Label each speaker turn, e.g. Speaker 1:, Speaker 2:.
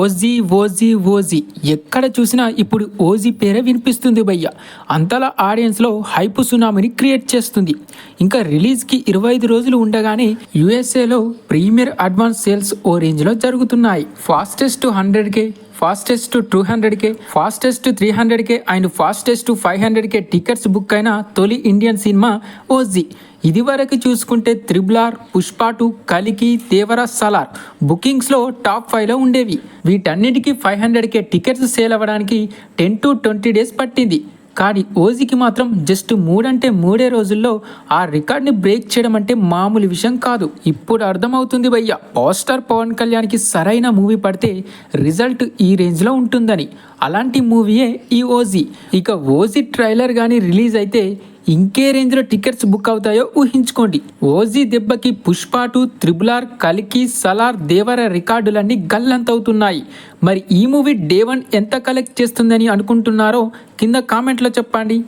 Speaker 1: OG OG OG. ఎక్కడ చూసినా ఇప్పుడు ఓజీ పేరే వినిపిస్తుంది భయ్య. అంతలా ఆడియన్స్లో హైప్ సునామీని క్రియేట్ చేస్తుంది. ఇంకా రిలీజ్కి ఇరవై ఐదు రోజులు ఉండగానే యుఎస్ఏలో ప్రీమియర్ అడ్వాన్స్ సేల్స్ ఓ రేంజ్లో జరుగుతున్నాయి. Fastest hundred K fastest two hundred K fastest three hundred K and fastest five hundred K tickets book అయిన తొలి ఇండియన్ సినిమా ఓజీ ఇది వరకు చూసుకుంటే త్రిబులార్ పుష్ప టూ కలికి దేవర సలార్ బుకింగ్స్లో టాప్ ఫైవ్లో ఉండేవి. వీటన్నిటికీ five hundred K tickets sale అవ్వడానికి టెన్ టు ట్వంటీ డేస్ పట్టింది. కానీ ఓజీకి మాత్రం జస్ట్ మూడంటే మూడే రోజుల్లో ఆ రికార్డ్ని బ్రేక్ చేయడం అంటే మామూలు విషయం కాదు. ఇప్పుడు అర్థమవుతుంది భయ్య. పవర్ పవన్ కళ్యాణ్కి సరైన మూవీ పడితే రిజల్ట్ ఈ రేంజ్లో ఉంటుందని. అలాంటి మూవీయే ఈ ఓజీ. ఇక ఓజీ ట్రైలర్ కానీ రిలీజ్ అయితే ఇంకే రేంజ్లో టికెట్స్ బుక్ అవుతాయో ఊహించుకోండి. ఓజీ దెబ్బకి పుష్ప టూ త్రిబులార్ కలికి సలార్ దేవర రికార్డులన్నీ గల్లంతవుతున్నాయి. మరి ఈ మూవీ డే వన్ ఎంత కలెక్ట్ చేస్తుందని అనుకుంటున్నారో కింద కామెంట్లో చెప్పండి.